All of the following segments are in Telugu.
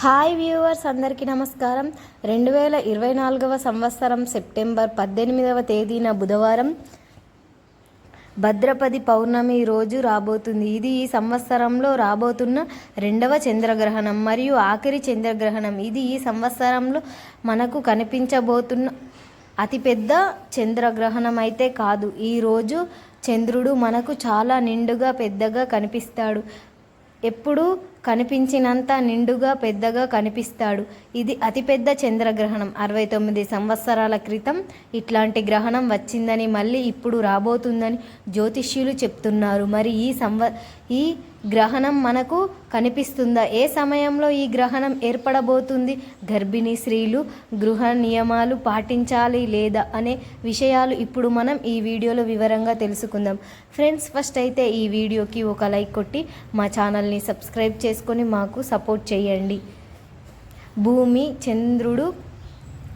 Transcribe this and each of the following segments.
హాయ్ వ్యూవర్స్ అందరికీ నమస్కారం. రెండు వేల ఇరవై నాలుగవ సంవత్సరం సెప్టెంబర్ పద్దెనిమిదవ తేదీన బుధవారం భద్రపది పౌర్ణమి రోజు రాబోతుంది. ఇది ఈ సంవత్సరంలో రాబోతున్న రెండవ చంద్రగ్రహణం మరియు ఆఖరి చంద్రగ్రహణం. ఇది ఈ సంవత్సరంలో మనకు కనిపించబోతున్న అతిపెద్ద చంద్రగ్రహణం అయితే కాదు. ఈరోజు చంద్రుడు మనకు చాలా నిండుగా పెద్దగా కనిపిస్తాడు. ఎప్పుడు కనిపించినంత నిండుగా పెద్దగా కనిపిస్తాడు. ఇది అతిపెద్ద చంద్రగ్రహణం. అరవై తొమ్మిది సంవత్సరాల క్రితం ఇట్లాంటి గ్రహణం వచ్చిందని మళ్ళీ ఇప్పుడు రాబోతుందని జ్యోతిష్యులు చెప్తున్నారు. మరి ఈ సంవ ఈ గ్రహణం మనకు కనిపిస్తుందా? ఏ సమయంలో ఈ గ్రహణం ఏర్పడబోతుంది? గర్భిణీ స్త్రీలు గృహ నియమాలు పాటించాలి లేదా అనే విషయాలు ఇప్పుడు మనం ఈ వీడియోలో వివరంగా తెలుసుకుందాం. ఫ్రెండ్స్ ఫస్ట్ అయితే ఈ వీడియోకి ఒక లైక్ కొట్టి మా ఛానల్ని సబ్స్క్రైబ్ చేసుకొని మాకు సపోర్ట్ చేయండి. భూమి చంద్రుడు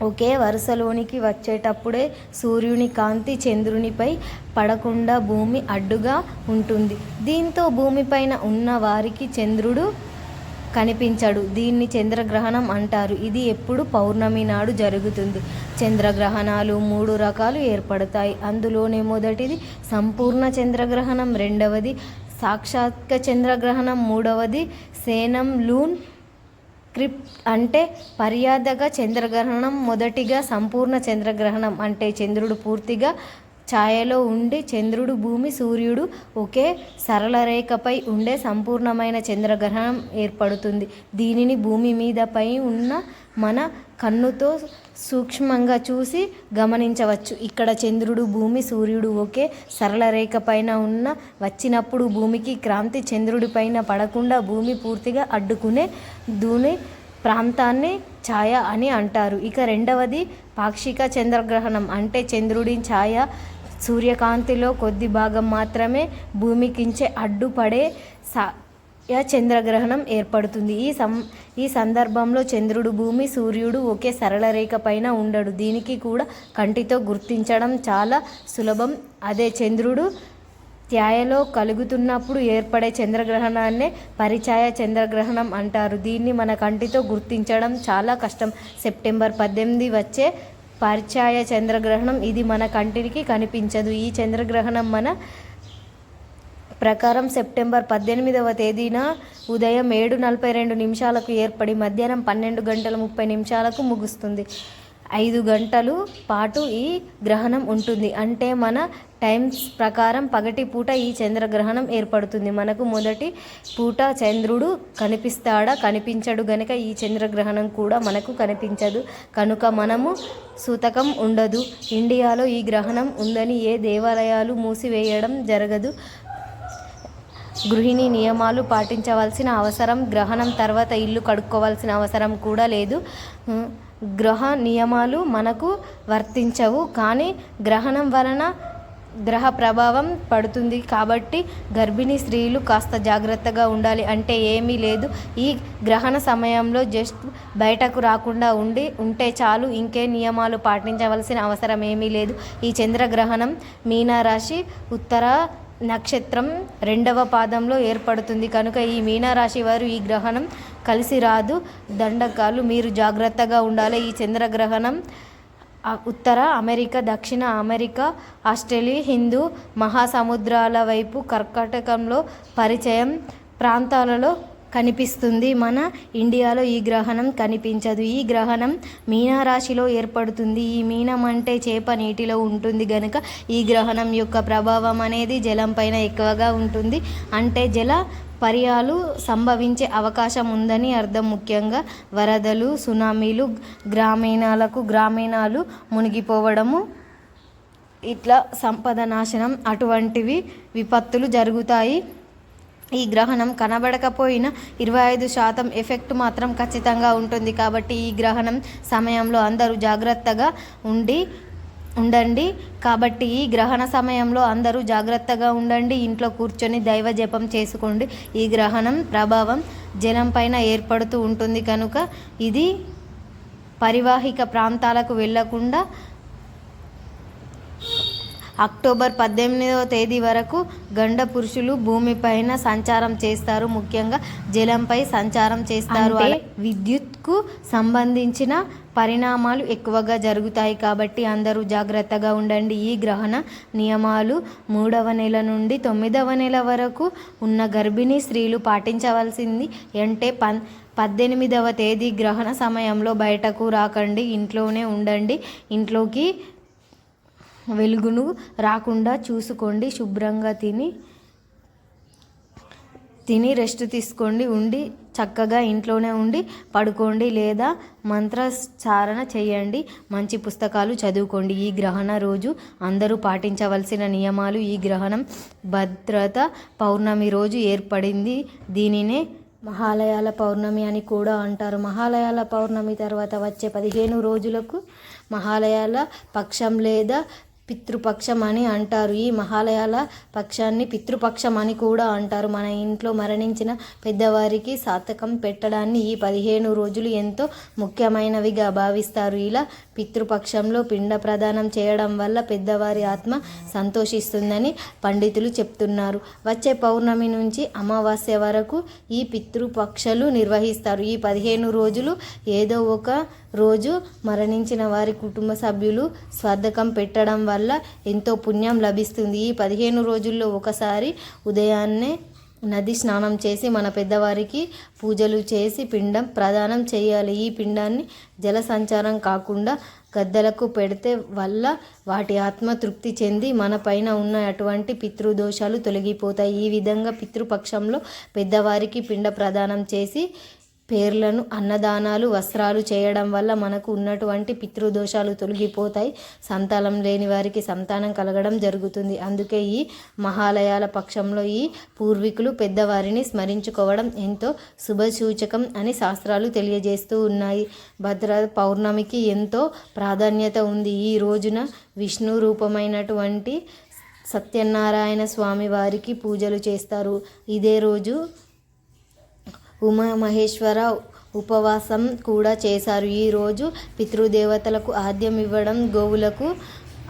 ఒకే వరుసలోనికి వచ్చేటప్పుడే సూర్యుని కాంతి చంద్రునిపై పడకుండా భూమి అడ్డుగా ఉంటుంది. దీంతో భూమిపైన ఉన్న వారికి చంద్రుడు కనిపించడు. దీన్ని చంద్రగ్రహణం అంటారు. ఇది ఎప్పుడు పౌర్ణమి నాడు జరుగుతుంది. చంద్రగ్రహణాలు మూడు రకాలు ఏర్పడతాయి. అందులోనే మొదటిది సంపూర్ణ చంద్రగ్రహణం రెండవది సాక్షాత్క చంద్రగ్రహణం మూడవది సేనం లూన్ క్రిప్ అంటే పర్యాదక చంద్రగ్రహణం మొదటిగా సంపూర్ణ చంద్రగ్రహణం అంటే చంద్రుడు పూర్తిగా ఛాయలో ఉండి చంద్రుడు భూమి సూర్యుడు ఒకే సరళ రేఖపై ఉండే సంపూర్ణమైన చంద్రగ్రహణం ఏర్పడుతుంది. దీనిని భూమి మీదపై ఉన్న మన కన్నుతో సూక్ష్మంగా చూసి గమనించవచ్చు. ఇక్కడ చంద్రుడు భూమి సూర్యుడు ఒకే సరళ రేఖ పైన ఉన్న వచ్చినప్పుడు భూమికి క్రాంతి చంద్రుడి పైన పడకుండా భూమి పూర్తిగా అడ్డుకునే దూని ప్రాంతాన్ని ఛాయ అని అంటారు. ఇక రెండవది పాక్షిక చంద్రగ్రహణం. అంటే చంద్రుడి ఛాయ సూర్యకాంతిలో కొద్ది భాగం మాత్రమే భూమికించే అడ్డుపడే సా చంద్రగ్రహణం ఏర్పడుతుంది. ఈ సం ఈ సందర్భంలో చంద్రుడు భూమి సూర్యుడు ఒకే సరళ రేఖ పైన ఉండడు. దీనికి కూడా కంటితో గుర్తించడం చాలా సులభం. అదే చంద్రుడు త్యాయలో కలుగుతున్నప్పుడు ఏర్పడే చంద్రగ్రహణాన్నే పరిచయ చంద్రగ్రహణం అంటారు. దీన్ని మన కంటితో గుర్తించడం చాలా కష్టం. సెప్టెంబర్ పద్దెనిమిది వచ్చే పరిచయ చంద్రగ్రహణం ఇది మన కంటికి కనిపించదు. ఈ చంద్రగ్రహణం మన ప్రకారం సెప్టెంబర్ పద్దెనిమిదవ తేదీన ఉదయం ఏడు నలభై రెండు నిమిషాలకు ఏర్పడి మధ్యాహ్నం పన్నెండు గంటల ముప్పై నిమిషాలకు ముగుస్తుంది. ఐదు గంటలు పాటు ఈ గ్రహణం ఉంటుంది. అంటే మన టైమ్స్ ప్రకారం పగటి పూట ఈ చంద్రగ్రహణం ఏర్పడుతుంది. మనకు మొదటి పూట చంద్రుడు కనిపిస్తాడా కనిపించడు గనక ఈ చంద్రగ్రహణం కూడా మనకు కనిపించదు. కనుక మనము సూతకం ఉండదు. ఇండియాలో ఈ గ్రహణం ఉందని ఏ దేవాలయాలు మూసివేయడం జరగదు. గృహిణి నియమాలు పాటించవలసిన అవసరం గ్రహణం తర్వాత ఇల్లు కడుక్కోవాల్సిన అవసరం కూడా లేదు. గ్రహ నియమాలు మనకు వర్తించవు కానీ గ్రహణం వలన గ్రహ ప్రభావం పడుతుంది కాబట్టి గర్భిణీ స్త్రీలు కాస్త జాగ్రత్తగా ఉండాలి. అంటే ఏమీ లేదు. ఈ గ్రహణ సమయంలో జస్ట్ బయటకు రాకుండా ఉండి ఉంటే చాలు ఇంకే నియమాలు పాటించవలసిన అవసరం ఏమీ లేదు. ఈ చంద్రగ్రహణం మీనారాశి ఉత్తర నక్షత్రం రెండవ పాదంలో ఏర్పడుతుంది. కనుక ఈ మీనరాశి వారు ఈ గ్రహణం కలిసి రాదు. దండకాలు మీరు జాగ్రత్తగా ఉండాలి. ఈ చంద్రగ్రహణం ఉత్తర అమెరికా దక్షిణ అమెరికా ఆస్ట్రేలియా హిందూ మహాసముద్రాల వైపు కర్కాటకంలో పరిచయం ప్రాంతాలలో కనిపిస్తుంది. మన ఇండియాలో ఈ గ్రహణం కనిపించదు. ఈ గ్రహణం మీనారాశిలో ఏర్పడుతుంది. ఈ మీనం అంటే చేప నీటిలో ఉంటుంది గనుక ఈ గ్రహణం యొక్క ప్రభావం అనేది జలం పైన ఎక్కువగా ఉంటుంది. అంటే జల పర్యాలు సంభవించే అవకాశం ఉందని అర్థం. ముఖ్యంగా వరదలు సునామీలు గ్రామీణాలకు గ్రామీణాలు మునిగిపోవడము ఇట్లా సంపద నాశనం అటువంటివి విపత్తులు జరుగుతాయి. ఈ గ్రహణం కనబడకపోయినా ఇరవై ఐదు శాతం ఎఫెక్ట్ మాత్రం ఖచ్చితంగా ఉంటుంది కాబట్టి ఈ గ్రహణం సమయంలో అందరూ జాగ్రత్తగా ఉండి ఉండండి. కాబట్టి ఈ గ్రహణ సమయంలో అందరూ జాగ్రత్తగా ఉండండి. ఇంట్లో కూర్చొని దైవ జపం చేసుకోండి. ఈ గ్రహణం ప్రభావం జనం పైన ఏర్పడుతూ ఉంటుంది కనుక ఇది పరివాహిక ప్రాంతాలకు వెళ్ళకుండా అక్టోబర్ పద్దెనిమిదవ తేదీ వరకు గండ పురుషులు భూమిపైన సంచారం చేస్తారు. ముఖ్యంగా జలంపై సంచారం చేస్తారు. విద్యుత్కు సంబంధించిన పరిణామాలు ఎక్కువగా జరుగుతాయి కాబట్టి అందరూ జాగ్రత్తగా ఉండండి. ఈ గ్రహణ నియమాలు మూడవ నెల నుండి తొమ్మిదవ నెల వరకు ఉన్న గర్భిణీ స్త్రీలు పాటించవలసింది అంటే పన్ పద్దెనిమిదవ తేదీ గ్రహణ సమయంలో బయటకు రాకండి. ఇంట్లోనే ఉండండి. ఇంట్లోకి వెలుగును రాకుండా చూసుకోండి శుభ్రంగా తిని తిని రెస్ట్ తీసుకోండి ఉండి చక్కగా ఇంట్లోనే ఉండి పడుకోండి లేదా మంత్రచారణ చేయండి మంచి పుస్తకాలు చదువుకోండి. ఈ గ్రహణ రోజు అందరూ పాటించవలసిన నియమాలు ఈ గ్రహణం. భద్రత పౌర్ణమి రోజు ఏర్పడింది. దీనినే మహాలయాల పౌర్ణమి అని కూడా అంటారు. మహాలయాల పౌర్ణమి తర్వాత వచ్చే పదిహేను రోజులకు మహాలయాల పక్షం లేదా పితృపక్షం అని అంటారు. ఈ మహాలయాల పక్షాన్ని పితృపక్షం అని కూడా అంటారు. మన ఇంట్లో మరణించిన పెద్దవారికి సాతకం పెట్టడాన్ని ఈ పదిహేను రోజులు ఎంతో ముఖ్యమైనవిగా భావిస్తారు. ఇలా పితృపక్షంలో పిండ ప్రదానం చేయడం వల్ల పెద్దవారి ఆత్మ సంతోషిస్తుందని పండితులు చెప్తున్నారు. వచ్చే పౌర్ణమి నుంచి అమావాస్య వరకు ఈ పితృపక్షలు నిర్వహిస్తారు. ఈ పదిహేను రోజులు ఏదో ఒక రోజు మరణించిన వారి కుటుంబ సభ్యులు స్వర్ధకం పెట్టడం వల్ల ఎంతో పుణ్యం లభిస్తుంది. ఈ పదిహేను రోజుల్లో ఒకసారి ఉదయాన్నే నది స్నానం చేసి మన పెద్దవారికి పూజలు చేసి పిండం ప్రదానం చేయాలి. ఈ పిండాన్ని జల సంచారం కాకుండా గద్దలకు పెడితే వల్ల వాటి ఆత్మ తృప్తి చెంది మన పైన ఉన్న అటువంటి పితృదోషాలు తొలగిపోతాయి. ఈ విధంగా పితృపక్షంలో పెద్దవారికి పిండ ప్రదానం చేసి పేర్లను అన్నదానాలు వస్త్రాలు చేయడం వల్ల మనకు ఉన్నటువంటి పితృదోషాలు తొలగిపోతాయి. సంతానం లేని వారికి సంతానం కలగడం జరుగుతుంది. అందుకే ఈ మహాలయాల పక్షంలో ఈ పూర్వీకులు పెద్దవారిని స్మరించుకోవడం ఎంతో శుభసూచకం అని శాస్త్రాలు తెలియజేస్తూ ఉన్నాయి. భద్ర పౌర్ణమికి ఎంతో ప్రాధాన్యత ఉంది. ఈ రోజున విష్ణు రూపమైనటువంటి సత్యనారాయణ స్వామి వారికి పూజలు చేస్తారు. ఇదే రోజు ఉమామహేశ్వర ఉపవాసం కూడా చేశారు. ఈరోజు పితృదేవతలకు ఆద్యం ఇవ్వడం గోవులకు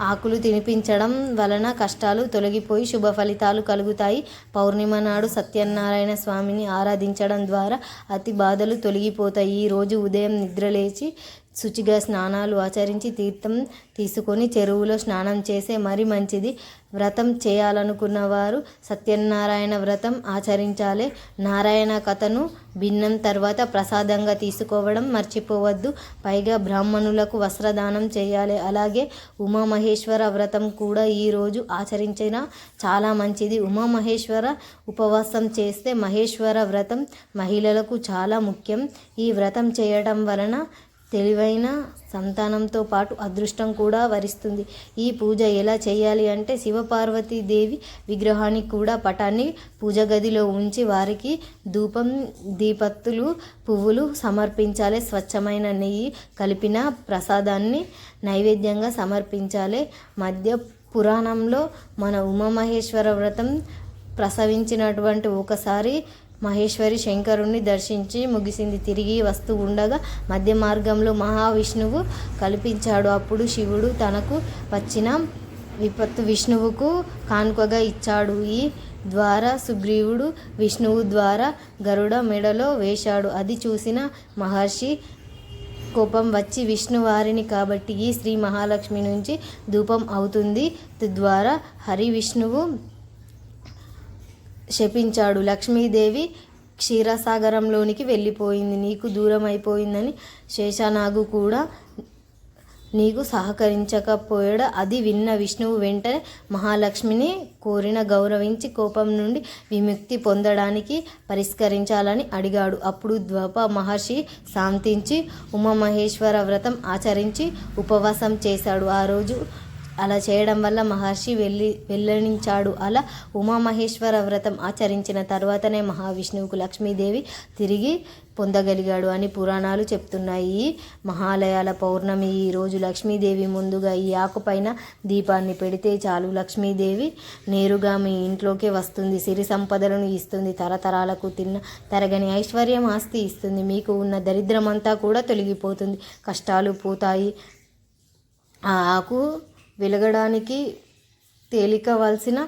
ఆకులు తినిపించడం వలన కష్టాలు తొలగిపోయి శుభ ఫలితాలు కలుగుతాయి. పౌర్ణిమ నాడు సత్యనారాయణ స్వామిని ఆరాధించడం ద్వారా అతి బాధలు తొలగిపోతాయి. ఈరోజు ఉదయం నిద్రలేచి శుచిగా స్నానాలు ఆచరించి తీర్థం తీసుకొని చెరువులో స్నానం చేసే మరి మంచిది. వ్రతం చేయాలనుకున్న వారు సత్యనారాయణ వ్రతం ఆచరించాలి. నారాయణ కథను భిన్నం తర్వాత ప్రసాదంగా తీసుకోవడం మర్చిపోవద్దు. పైగా బ్రాహ్మణులకు వస్త్రదానం చేయాలి. అలాగే ఉమామహేశ్వర వ్రతం కూడా ఈరోజు ఆచరించిన చాలా మంచిది. ఉమామహేశ్వర ఉపవాసం చేస్తే మహేశ్వర వ్రతం మహిళలకు చాలా ముఖ్యం. ఈ వ్రతం చేయడం వలన తెలివైన సంతానంతో పాటు అదృష్టం కూడా వరిస్తుంది. ఈ పూజ ఎలా చేయాలి అంటే శివపార్వతీదేవి విగ్రహానికి కూడా పటాన్ని పూజ గదిలో ఉంచి వారికి ధూపం దీపత్తులు పువ్వులు సమర్పించాలి. స్వచ్ఛమైన నెయ్యి కలిపిన ప్రసాదాన్ని నైవేద్యంగా సమర్పించాలి. మధ్య పురాణంలో మన ఉమామహేశ్వర వ్రతం ప్రసవించినటువంటి ఒకసారి మహేశ్వరి శంకరుణ్ణి దర్శించి ముగిసింది. తిరిగి వస్తూ ఉండగా మధ్య మార్గంలో మహావిష్ణువు కల్పించాడు. అప్పుడు శివుడు తనకు వచ్చిన విపత్తు విష్ణువుకు కానుకగా ఇచ్చాడు. ఈ ద్వారా సుగ్రీవుడు విష్ణువు ద్వారా గరుడ మెడలో వేశాడు. అది చూసిన మహర్షి కోపం వచ్చి విష్ణువారిని కాబట్టి ఈ శ్రీ మహాలక్ష్మి నుంచి ధూపం అవుతుంది. తద్వారా హరి విష్ణువు శపించాడు. లక్ష్మీదేవి క్షీరసాగరంలోనికి వెళ్ళిపోయింది. నీకు దూరం అయిపోయిందని శేషనాగు కూడా నీకు సహకరించకపోయాడు. అది విన్న విష్ణువు వెంటనే మహాలక్ష్మిని కోరిన గౌరవించి కోపం నుండి విముక్తి పొందడానికి పరిష్కరించాలని అడిగాడు. అప్పుడు ద్వాప మహర్షి శాంతించి ఉమామహేశ్వర వ్రతం ఆచరించి ఉపవాసం చేశాడు. ఆ రోజు అలా చేయడం వల్ల మహర్షి వెళ్ళి వెల్లడించాడు అలా ఉమామహేశ్వర వ్రతం ఆచరించిన తర్వాతనే మహావిష్ణువుకు లక్ష్మీదేవి తిరిగి పొందగలిగాడు అని పురాణాలు చెప్తున్నాయి. ఈ మహాలయాల పౌర్ణమి ఈ రోజు లక్ష్మీదేవి ముందుగా ఈ ఆకుపైన దీపాన్ని పెడితే చాలు. లక్ష్మీదేవి నేరుగా మీ ఇంట్లోకే వస్తుంది. సిరి సంపదలను ఇస్తుంది. తరతరాలకు తిన్న తరగని ఐశ్వర్యం ఆస్తి ఇస్తుంది. మీకు ఉన్న దరిద్రమంతా కూడా తొలగిపోతుంది. కష్టాలు పోతాయి. ఆ ఆకు వెలగడానికి తేలికవలసిన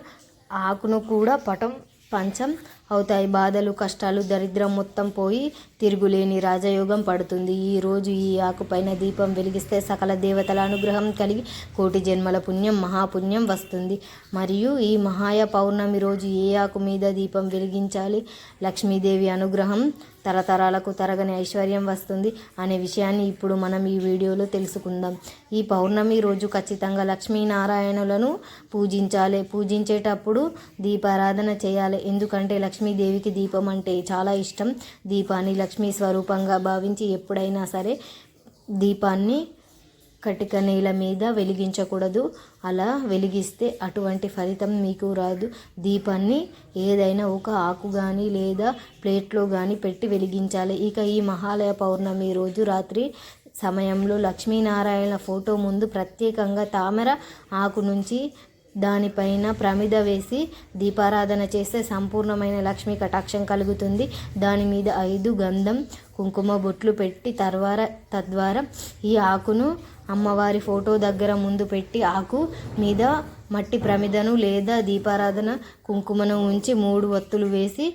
ఆకును కూడా పటం పంచం అవుతాయి. బాధలు కష్టాలు దరిద్రం మొత్తం పోయి తిరుగులేని రాజయోగం పడుతుంది. ఈ రోజు ఈ ఆకుపైన దీపం వెలిగిస్తే సకల దేవతల అనుగ్రహం కలిగి కోటి జన్మల పుణ్యం మహాపుణ్యం వస్తుంది. మరియు ఈ మహాయ పౌర్ణమి రోజు ఏ ఆకు మీద దీపం వెలిగించాలి? లక్ష్మీదేవి అనుగ్రహం తరతరాలకు తరగని ఐశ్వర్యం వస్తుంది అనే విషయాన్ని ఇప్పుడు మనం ఈ వీడియోలో తెలుసుకుందాం. ఈ పౌర్ణమి రోజు ఖచ్చితంగా లక్ష్మీనారాయణులను పూజించాలి. పూజించేటప్పుడు దీపారాధన చేయాలి. ఎందుకంటే లక్ష్మీదేవికి దీపం అంటే చాలా ఇష్టం. దీపాన్ని లక్ష్మీ స్వరూపంగా భావించి ఎప్పుడైనా సరే దీపాన్ని కటిక నేల మీద వెలిగించకూడదు. అలా వెలిగిస్తే అటువంటి ఫలితం మీకు రాదు. దీపాన్ని ఏదైనా ఒక ఆకు కానీ లేదా ప్లేట్లో కానీ పెట్టి వెలిగించాలి. ఇక ఈ మహాలయ పౌర్ణమి రోజు రాత్రి సమయంలో లక్ష్మీనారాయణ ఫోటో ముందు ప్రత్యేకంగా తామర ఆకు నుంచి దానిపైన ప్రమిద వేసి దీపారాధన చేస్తే సంపూర్ణమైన లక్ష్మీ కటాక్షం కలుగుతుంది. దాని మీద ఐదు గంధం కుంకుమ బొట్లు పెట్టి తర్వాత తద్వారా ఈ ఆకును అమ్మవారి ఫోటో దగ్గర ముందు పెట్టి ఆకు మీద మట్టి ప్రమిదను లేదా దీపారాధన కుంకుమను ఉంచి మూడు ఒత్తులు వేసి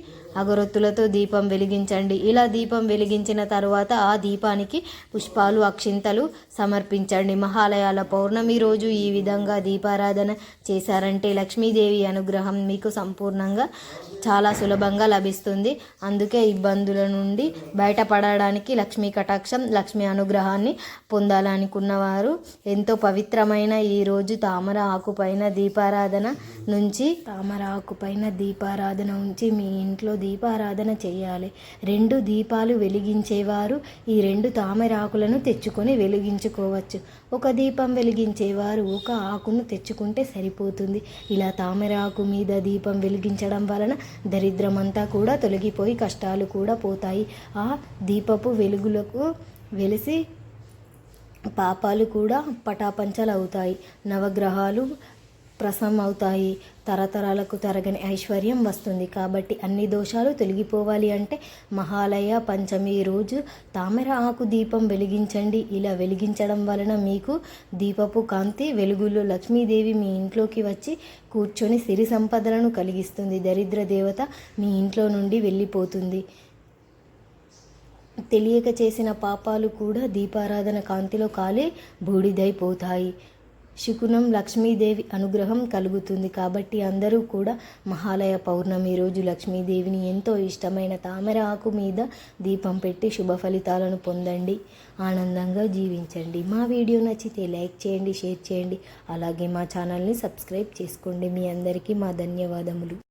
అగరొత్తులతో దీపం వెలిగించండి. ఇలా దీపం వెలిగించిన తర్వాత ఆ దీపానికి పుష్పాలు అక్షింతలు సమర్పించండి. మహాలయాల పౌర్ణమి రోజు ఈ విధంగా దీపారాధన చేశారంటే లక్ష్మీదేవి అనుగ్రహం మీకు సంపూర్ణంగా చాలా సులభంగా లభిస్తుంది. అందుకే ఇబ్బందుల నుండి బయటపడడానికి లక్ష్మీ కటాక్షం లక్ష్మీ అనుగ్రహాన్ని పొందాలనుకున్నవారు ఎంతో పవిత్రమైన ఈ రోజు తామర ఆకుపైన దీపారాధన నుంచి తామర ఆకుపైన దీపారాధన ఉంచి మీ ఇంట్లో దీపారాధన చేయాలి. రెండు దీపాలు వెలిగించేవారు ఈ రెండు తామరాకులను తెచ్చుకొని వెలిగించుకోవచ్చు. ఒక దీపం వెలిగించేవారు ఒక ఆకును తెచ్చుకుంటే సరిపోతుంది. ఇలా తామరాకు మీద దీపం వెలిగించడం వలన దరిద్రమంతా కూడా తొలగిపోయి కష్టాలు కూడా పోతాయి. ఆ దీపపు వెలుగులకు వెలిసి పాపాలు కూడా పటాపంచలు అవుతాయి నవగ్రహాలు ప్రసన్నం అవుతాయి తరతరాలకు తరగని ఐశ్వర్యం వస్తుంది. కాబట్టి అన్ని దోషాలు తొలగిపోవాలి అంటే మహాలయ పంచమి రోజు తామర ఆకు దీపం వెలిగించండి. ఇలా వెలిగించడం వలన మీకు దీపపు కాంతి వెలుగులో లక్ష్మీదేవి మీ ఇంట్లోకి వచ్చి కూర్చొని సిరి సంపదలను కలిగిస్తుంది. దరిద్ర దేవత మీ ఇంట్లో నుండి వెళ్ళిపోతుంది. తెలియక చేసిన పాపాలు కూడా దీపారాధన కాంతిలో కాలి బూడిదైపోతాయి. శుకునం లక్ష్మీదేవి అనుగ్రహం కలుగుతుంది కాబట్టి అందరూ కూడా మహాలయ పౌర్ణమి రోజు లక్ష్మీదేవిని ఎంతో ఇష్టమైన తామర ఆకు మీద దీపం పెట్టి శుభ ఫలితాలను పొందండి. ఆనందంగా జీవించండి. మా వీడియో నచ్చితే లైక్ చేయండి షేర్ చేయండి. అలాగే మా ఛానల్ని సబ్స్క్రైబ్ చేసుకోండి. మీ అందరికీ మా ధన్యవాదములు.